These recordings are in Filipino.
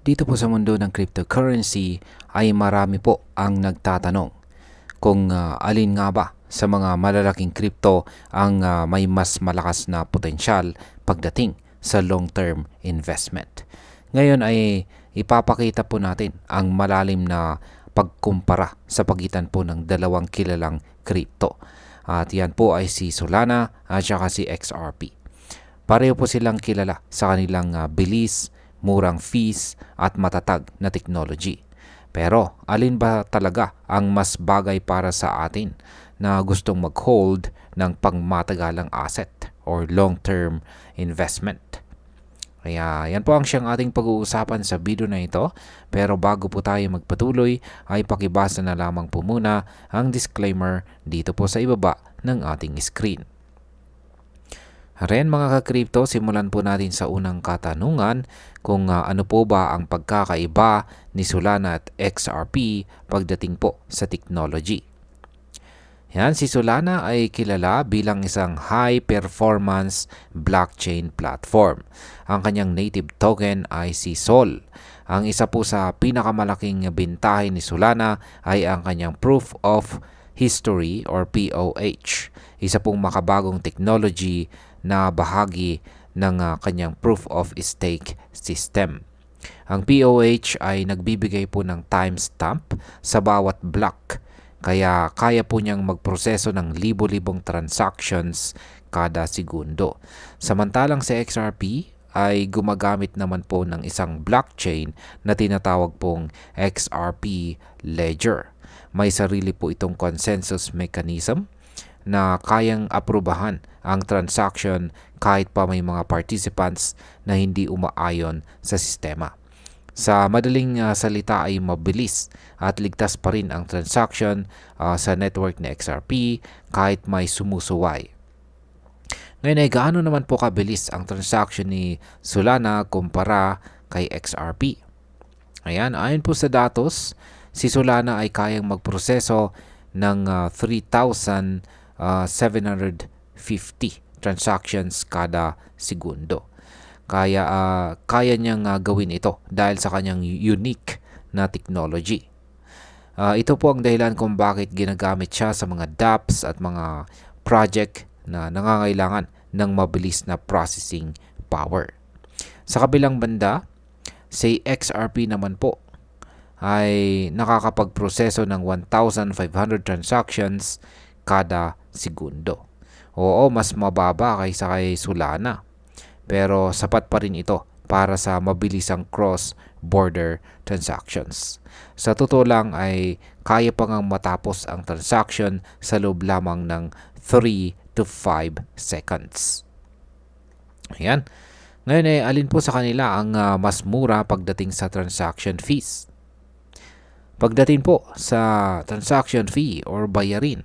Dito po sa mundo ng cryptocurrency ay marami po ang nagtatanong kung ah, alin nga ba sa mga malalaking crypto ang ah, may mas malakas na potensyal pagdating sa long-term investment. Ngayon ay ipapakita po natin ang malalim na pagkumpara sa pagitan po ng dalawang kilalang crypto. At yan po ay si Solana at saka si XRP. Pareho po silang kilala sa kanilang ah, bilis, murang fees at matatag na technology. Pero alin ba talaga ang mas bagay para sa atin na gustong mag-hold ng pangmatagalang asset or long-term investment? Kaya yan po ang siyang ating pag-uusapan sa video na ito. Pero bago po tayo magpatuloy ay pakibasa na lamang po muna ang disclaimer dito po sa ibaba ng ating screen. Ren mga ka-crypto, simulan po natin sa unang katanungan kung uh, ano po ba ang pagkakaiba ni Solana at XRP pagdating po sa technology. Yan, si Solana ay kilala bilang isang high-performance blockchain platform. Ang kanyang native token ay si Sol. Ang isa po sa pinakamalaking bintahe ni Solana ay ang kanyang Proof of History or POH. Isa pong makabagong technology na bahagi ng uh, kanyang proof of stake system. Ang POH ay nagbibigay po ng timestamp sa bawat block kaya kaya po niyang magproseso ng libo-libong transactions kada segundo. Samantalang sa XRP ay gumagamit naman po ng isang blockchain na tinatawag pong XRP Ledger. May sarili po itong consensus mechanism na kayang aprubahan ang transaction kahit pa may mga participants na hindi umaayon sa sistema. Sa madaling uh, salita ay mabilis at ligtas pa rin ang transaction uh, sa network na XRP kahit may sumusuway. Ngayon ay gaano naman po kabilis ang transaction ni Solana kumpara kay XRP? Ayan, ayon po sa datos, si Solana ay kayang magproseso ng uh, 3,000 uh, 750 transactions kada segundo. Kaya uh, kaya niyang uh, gawin ito dahil sa kanyang unique na technology. Uh, ito po ang dahilan kung bakit ginagamit siya sa mga dApps at mga project na nangangailangan ng mabilis na processing power. Sa kabilang banda, say XRP naman po ay nakakapagproseso ng 1,500 transactions kada segundo. Oo, mas mababa kaysa kay Solana. Pero sapat pa rin ito para sa mabilisang cross-border transactions. Sa totoo lang ay kaya pa ngang matapos ang transaction sa loob lamang ng 3 to 5 seconds. Ayan. Ngayon ay alin po sa kanila ang uh, mas mura pagdating sa transaction fees? Pagdating po sa transaction fee or bayarin,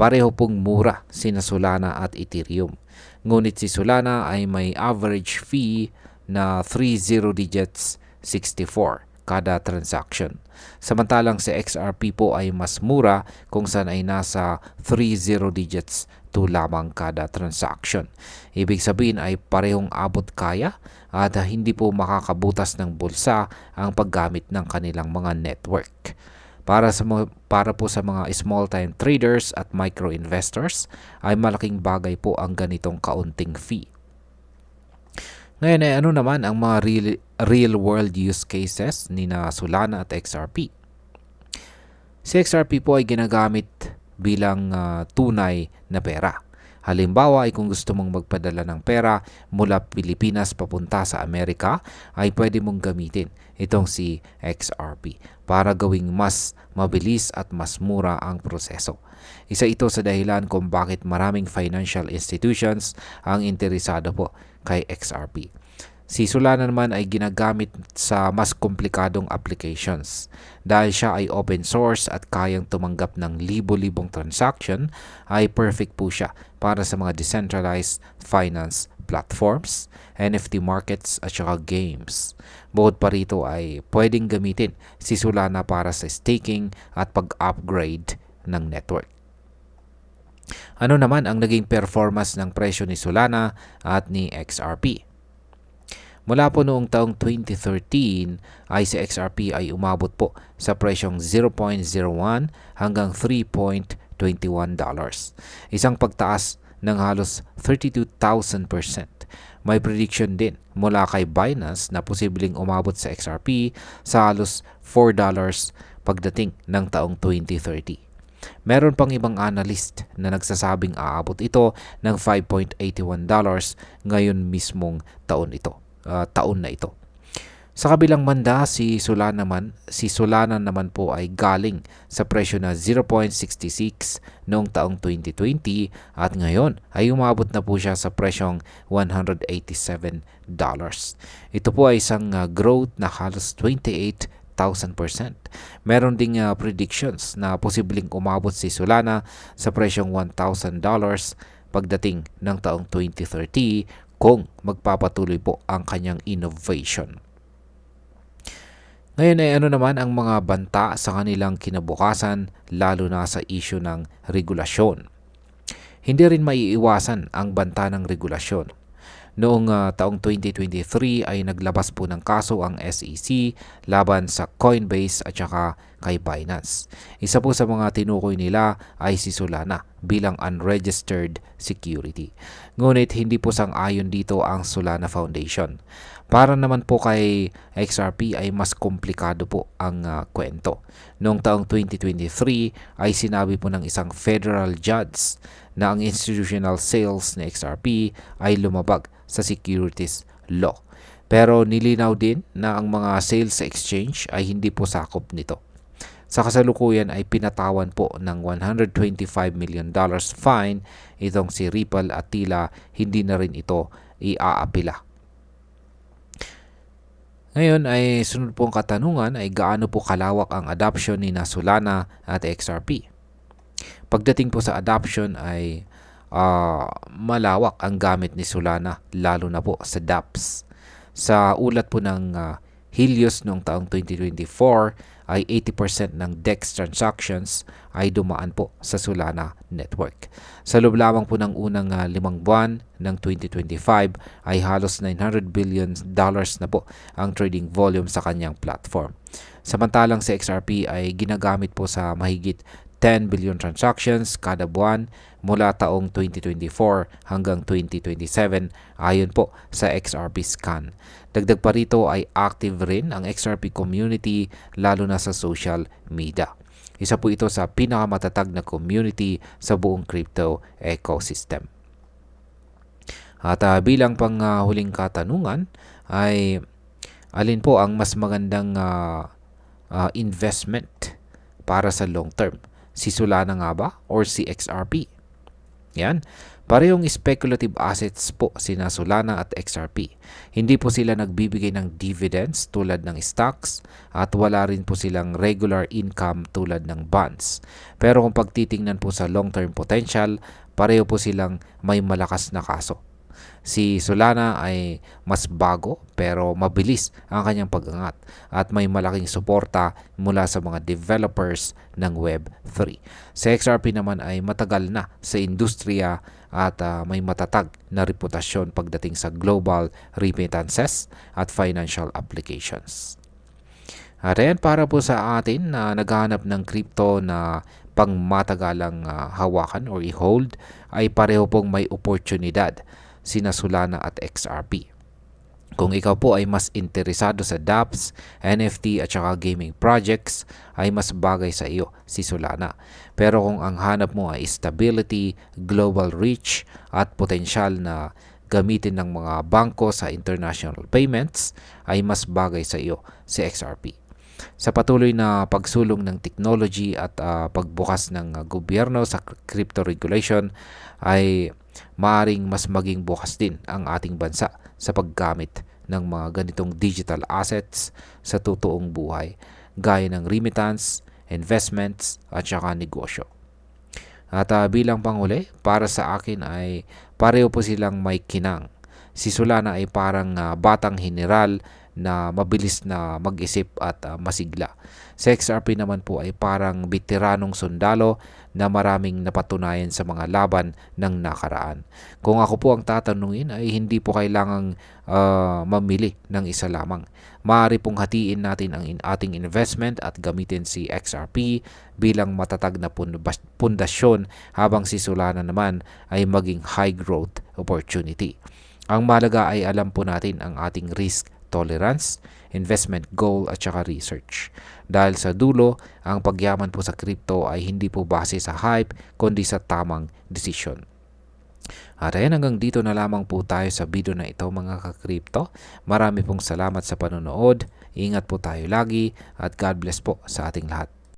Pareho pong mura sina Solana at Ethereum. Ngunit si Solana ay may average fee na 30 digits 64 kada transaction. Samantalang si XRP po ay mas mura kung saan ay nasa 30 digits 2 lamang kada transaction. Ibig sabihin ay parehong abot kaya at hindi po makakabutas ng bulsa ang paggamit ng kanilang mga network. Para sa para po sa mga small time traders at micro investors ay malaking bagay po ang ganitong kaunting fee. Ngayon ay ano naman ang mga real, real world use cases ni na Solana at XRP? Si XRP po ay ginagamit bilang uh, tunay na pera. Halimbawa ay kung gusto mong magpadala ng pera mula Pilipinas papunta sa Amerika ay pwede mong gamitin itong si XRP para gawing mas mabilis at mas mura ang proseso. Isa ito sa dahilan kung bakit maraming financial institutions ang interesado po kay XRP. Si Solana naman ay ginagamit sa mas komplikadong applications. Dahil siya ay open source at kayang tumanggap ng libo-libong transaction, ay perfect po siya para sa mga decentralized finance platforms, NFT markets at saka games. Bukod pa rito ay pwedeng gamitin si Solana para sa staking at pag-upgrade ng network. Ano naman ang naging performance ng presyo ni Solana at ni XRP? Mula po noong taong 2013 ay si XRP ay umabot po sa presyong 0.01 hanggang 3.21 dollars. Isang pagtaas ng halos 32,000%. May prediction din mula kay Binance na posibleng umabot sa XRP sa halos 4 dollars pagdating ng taong 2030. Meron pang ibang analyst na nagsasabing aabot ito ng 5.81 dollars ngayon mismong taon ito, uh, taon na ito. Sa kabilang banda, si Solana naman, si Solana naman po ay galing sa presyo na 0.66 noong taong 2020 at ngayon ay umabot na po siya sa presyong 187 dollars. Ito po ay isang uh, growth na halos 28 1,000%. Meron ding uh, predictions na posibleng umabot si Solana sa presyong $1,000 pagdating ng taong 2030 kung magpapatuloy po ang kanyang innovation. Ngayon ay ano naman ang mga banta sa kanilang kinabukasan lalo na sa isyu ng regulasyon. Hindi rin maiiwasan ang banta ng regulasyon Noong uh, taong 2023 ay naglabas po ng kaso ang SEC laban sa Coinbase at saka kay Binance. Isa po sa mga tinukoy nila ay si Solana bilang unregistered security. Ngunit hindi po sang-ayon dito ang Solana Foundation. Para naman po kay XRP ay mas komplikado po ang uh, kwento. Noong taong 2023 ay sinabi po ng isang federal judge na ang institutional sales ni XRP ay lumabag sa securities law. Pero nilinaw din na ang mga sales sa exchange ay hindi po sakop nito. Sa kasalukuyan ay pinatawan po ng 125 million dollars fine itong si Ripple at tila hindi na rin ito iaapila. Ngayon ay sunod pong katanungan ay gaano po kalawak ang adoption ni na Solana at XRP. Pagdating po sa adoption ay uh, malawak ang gamit ni Solana lalo na po sa dApps. Sa ulat po ng uh, Helios noong taong 2024 ay 80% ng DEX transactions ay dumaan po sa Solana network. Sa loob lamang po ng unang uh, limang buwan ng 2025 ay halos 900 billion dollars na po ang trading volume sa kanyang platform. Samantalang si XRP ay ginagamit po sa mahigit 10 billion transactions kada buwan mula taong 2024 hanggang 2027 ayon po sa XRP Scan. Dagdag pa rito ay active rin ang XRP community lalo na sa social media. Isa po ito sa pinakamatatag na community sa buong crypto ecosystem. At uh, bilang pang uh, huling katanungan ay alin po ang mas magandang uh, uh, investment para sa long term? Si Solana nga ba or si XRP? Yan. Parehong speculative assets po sina Solana at XRP. Hindi po sila nagbibigay ng dividends tulad ng stocks at wala rin po silang regular income tulad ng bonds. Pero kung pagtitingnan po sa long-term potential, pareho po silang may malakas na kaso. Si Solana ay mas bago pero mabilis ang kanyang pag-angat at may malaking suporta mula sa mga developers ng Web3. Si XRP naman ay matagal na sa industriya at uh, may matatag na reputasyon pagdating sa global remittances at financial applications. At ayan para po sa atin na naghahanap ng crypto na pangmatagalang uh, hawakan or i-hold ay pareho pong may oportunidad sina Solana at XRP. Kung ikaw po ay mas interesado sa dApps, NFT at saka gaming projects, ay mas bagay sa iyo si Solana. Pero kung ang hanap mo ay stability, global reach at potensyal na gamitin ng mga bangko sa international payments, ay mas bagay sa iyo si XRP. Sa patuloy na pagsulong ng technology at uh, pagbukas ng uh, gobyerno sa crypto regulation ay maaring mas maging bukas din ang ating bansa sa paggamit ng mga ganitong digital assets sa totoong buhay gaya ng remittance, investments at saka negosyo. At uh, bilang panghuli, para sa akin ay pareho po silang may kinang. Si Solana ay parang uh, batang general na mabilis na mag-isip at uh, masigla. Si XRP naman po ay parang bitiranong sundalo na maraming napatunayan sa mga laban ng nakaraan. Kung ako po ang tatanungin ay hindi po kailangang uh, mamili ng isa lamang. Maaari pong hatiin natin ang in- ating investment at gamitin si XRP bilang matatag na pundasyon habang si Solana naman ay maging high growth opportunity. Ang malaga ay alam po natin ang ating risk tolerance, investment goal at saka research. Dahil sa dulo, ang pagyaman po sa crypto ay hindi po base sa hype kundi sa tamang desisyon. At ayan hanggang dito na lamang po tayo sa video na ito mga ka-crypto. Marami pong salamat sa panonood. Ingat po tayo lagi at God bless po sa ating lahat.